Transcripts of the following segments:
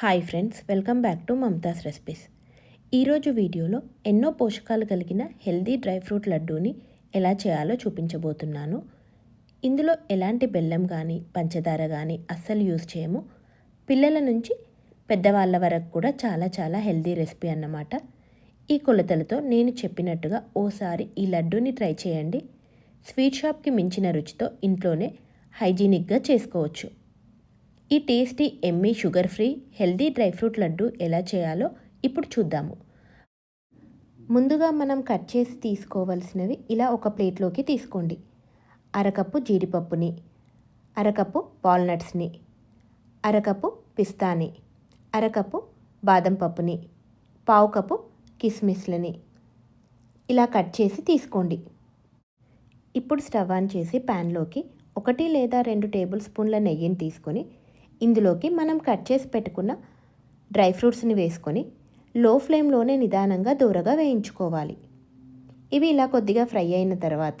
Hi friends welcome back to Mamata's recipes. ఈరోజు వీడియోలో ఎన్నో పోషకాలు కలిగిన హెల్దీ డ్రై ఫ్రూట్ లడ్డూని ఎలా చేయాలో చూపించబోతున్నాను. ఇందులో ఎలాంటి బెల్లం కానీ పంచదార కానీ అస్సలు యూజ్ చేయము. పిల్లల నుంచి పెద్దవాళ్ళ వరకు కూడా చాలా చాలా హెల్దీ రెసిపీ అన్నమాట. ఈ కొలతలతో నేను చెప్పినట్టుగా ఓసారి ఈ లడ్డూని ట్రై చేయండి. స్వీట్ షాప్కి మించిన రుచితో ఇంట్లోనే హైజీనిక్గా చేసుకోవచ్చు. ఈ tasty yummy sugar free healthy dry fruit laddu ఎలా చేయాలో ఇప్పుడు చూద్దాము. ముందుగా మనం కట్ చేసి తీసుకోవలసినవి ఇలా ఒక ప్లేట్లోకి తీసుకోండి. అరకప్పు జీడిపప్పుని అరకప్పు వాల్నట్స్ని అరకప్పు పిస్తాని అరకప్పు బాదం పప్పుని పావు కప్పు కిస్మిస్లని ఇలా కట్ చేసి తీసుకోండి. ఇప్పుడు స్టవ్ ఆన్ చేసి ప్యాన్లోకి ఒకటి లేదా రెండు టేబుల్ స్పూన్ల నెయ్యిని తీసుకొని ఇందులోకి మనం కట్ చేసి పెట్టుకున్న డ్రై ఫ్రూట్స్ని వేసుకొని లో ఫ్లేమ్లోనే నిదానంగా దూరగా వేయించుకోవాలి. ఇవి ఇలా కొద్దిగా ఫ్రై అయిన తర్వాత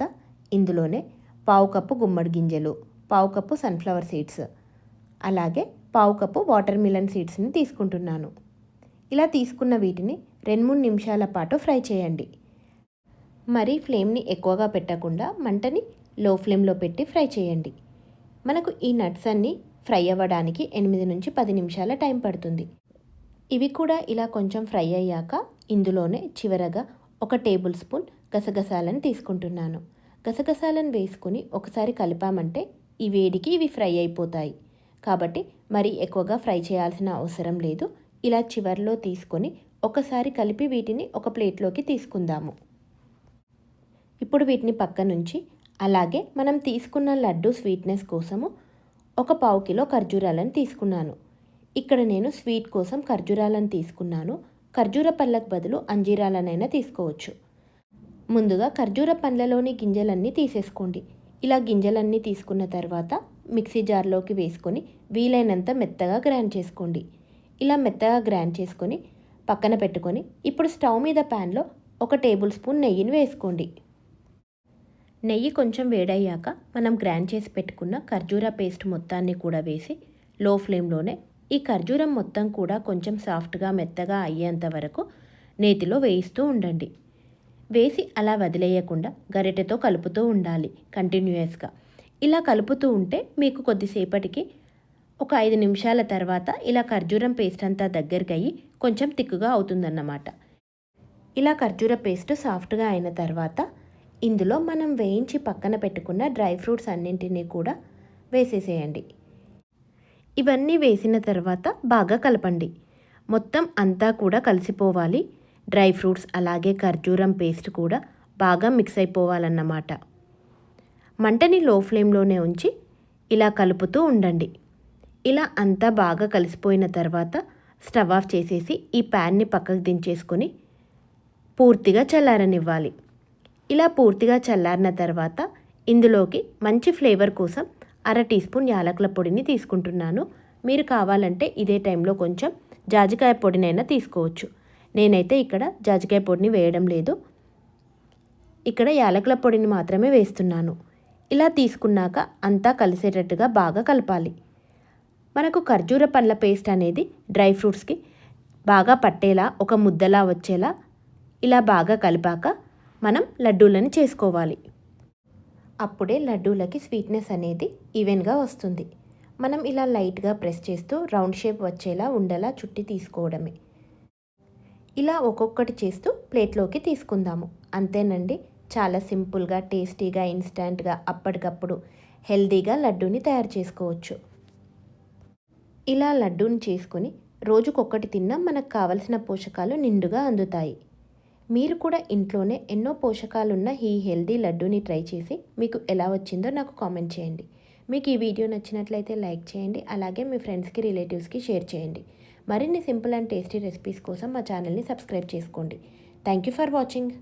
ఇందులోనే పావు కప్పు గుమ్మడి గింజలు పావు కప్పు సన్ఫ్లవర్ సీడ్స్ అలాగే పావు కప్పు వాటర్ మిలన్ సీడ్స్ని తీసుకుంటున్నాను. ఇలా తీసుకున్న వీటిని రెండు మూడు నిమిషాల పాటు ఫ్రై చేయండి. మరి ఫ్లేమ్ని ఎక్కువగా పెట్టకుండా మంటని లో ఫ్లేమ్లో పెట్టి ఫ్రై చేయండి. మనకు ఈ నట్స్ అన్నీ ఫ్రై అవ్వడానికి ఎనిమిది నుంచి పది నిమిషాల టైం పడుతుంది. ఇవి కూడా ఇలా కొంచెం ఫ్రై అయ్యాక ఇందులోనే చివరగా ఒక టేబుల్ స్పూన్ గసగసాలను తీసుకుంటున్నాను. గసగసాలను వేసుకుని ఒకసారి కలిపామంటే ఈ వేడికి ఇవి ఫ్రై అయిపోతాయి. కాబట్టి మరి ఎక్కువగా ఫ్రై చేయాల్సిన అవసరం లేదు. ఇలా చివర్లో తీసుకొని ఒకసారి కలిపి వీటిని ఒక ప్లేట్లోకి తీసుకుందాము. ఇప్పుడు వీటిని పక్క నుంచి అలాగే మనం తీసుకున్న లడ్డు స్వీట్నెస్ కోసము ఒక పావు కిలో ఖర్జూరాలను తీసుకున్నాను. ఇక్కడ నేను స్వీట్ కోసం ఖర్జూరాలను తీసుకున్నాను. ఖర్జూర పళ్ళకు బదులు అంజీరాలనైనా తీసుకోవచ్చు. ముందుగా ఖర్జూర పండ్లలోని గింజలన్నీ తీసేసుకోండి. ఇలా గింజలన్నీ తీసుకున్న తర్వాత మిక్సీ జార్లోకి వేసుకొని వీలైనంత మెత్తగా గ్రైండ్ చేసుకోండి. ఇలా మెత్తగా గ్రైండ్ చేసుకొని పక్కన పెట్టుకొని ఇప్పుడు స్టవ్ మీద ప్యాన్లో ఒక టేబుల్ స్పూన్ నెయ్యిని వేసుకోండి. నెయ్యి కొంచెం వేడయ్యాక మనం గ్రైండ్ చేసి పెట్టుకున్న ఖర్జూర పేస్ట్ మొత్తాన్ని కూడా వేసి లో ఫ్లేమ్లోనే ఈ ఖర్జూరం మొత్తం కూడా కొంచెం సాఫ్ట్గా మెత్తగా అయ్యేంత వరకు నేతిలో వేయిస్తూ ఉండండి. వేసి అలా వదిలేయకుండా గరిటెతో కలుపుతూ ఉండాలి కంటిన్యూయస్గా. ఇలా కలుపుతూ ఉంటే మీకు కొద్దిసేపటికి ఒక ఐదు నిమిషాల తర్వాత ఇలా ఖర్జూరం పేస్ట్ అంతా దగ్గరికి అయ్యి కొంచెం తిక్కుగా అవుతుందన్నమాట. ఇలా ఖర్జూర పేస్ట్ సాఫ్ట్గా అయిన తర్వాత ఇందులో మనం వేయించి పక్కన పెట్టుకున్న డ్రై ఫ్రూట్స్ అన్నింటినీ కూడా వేసేసేయండి. ఇవన్నీ వేసిన తర్వాత బాగా కలపండి. మొత్తం అంతా కూడా కలిసిపోవాలి. డ్రై ఫ్రూట్స్ అలాగే ఖర్జూరం పేస్ట్ కూడా బాగా మిక్స్ అయిపోవాలన్నమాట. మంటని లో ఫ్లేమ్లోనే ఉంచి ఇలా కలుపుతూ ఉండండి. ఇలా అంతా బాగా కలిసిపోయిన తర్వాత స్టవ్ ఆఫ్ చేసేసి ఈ ప్యాన్ని పక్కకు దించేసుకొని పూర్తిగా చల్లారనివ్వాలి. ఇలా పూర్తిగా చల్లారిన తర్వాత ఇందులోకి మంచి ఫ్లేవర్ కోసం అర టీ స్పూన్ యాలకుల పొడిని తీసుకుంటున్నాను. మీరు కావాలంటే ఇదే టైంలో కొంచెం జాజికాయ పొడినైనా తీసుకోవచ్చు. నేనైతే ఇక్కడ జాజికాయ పొడిని వేయడం లేదు. ఇక్కడ యాలకుల పొడిని మాత్రమే వేస్తున్నాను. ఇలా తీసుకున్నాక అంతా కలిసేటట్టుగా బాగా కలపాలి. మనకు ఖర్జూర పండ్ల పేస్ట్ అనేది డ్రై ఫ్రూట్స్కి బాగా పట్టేలా ఒక ముద్దలా వచ్చేలా ఇలా బాగా కలిపాక మనం లడ్డూలను చేసుకోవాలి. అప్పుడే లడ్డూలకి స్వీట్నెస్ అనేది ఈవెన్గా వస్తుంది. మనం ఇలా లైట్గా ప్రెస్ చేస్తూ రౌండ్ షేప్ వచ్చేలా ఉండేలా చుట్టి తీసుకోవడమే. ఇలా ఒక్కొక్కటి చేస్తూ ప్లేట్లోకి తీసుకుందాము. అంతేనండి చాలా సింపుల్గా టేస్టీగా ఇన్స్టాంట్గా అప్పటికప్పుడు హెల్దీగా లడ్డూని తయారు చేసుకోవచ్చు. ఇలా లడ్డూని చేసుకుని రోజుకొక్కటి తిన్నా మనకు కావలసిన పోషకాలు నిండుగా అందుతాయి. మీరు కూడా ఇంట్లోనే ఎన్నో పోషకాలున్న ఈ హెల్దీ లడ్డూని ట్రై చేసి మీకు ఎలా వచ్చిందో నాకు కామెంట్ చేయండి. మీకు ఈ వీడియో నచ్చినట్లయితే లైక్ చేయండి అలాగే మీ ఫ్రెండ్స్కి రిలేటివ్స్కి షేర్ చేయండి. మరిన్ని సింపుల్ అండ్ టేస్టీ రెసిపీస్ కోసం మా ఛానల్ని సబ్స్క్రైబ్ చేసుకోండి. Thank you for watching.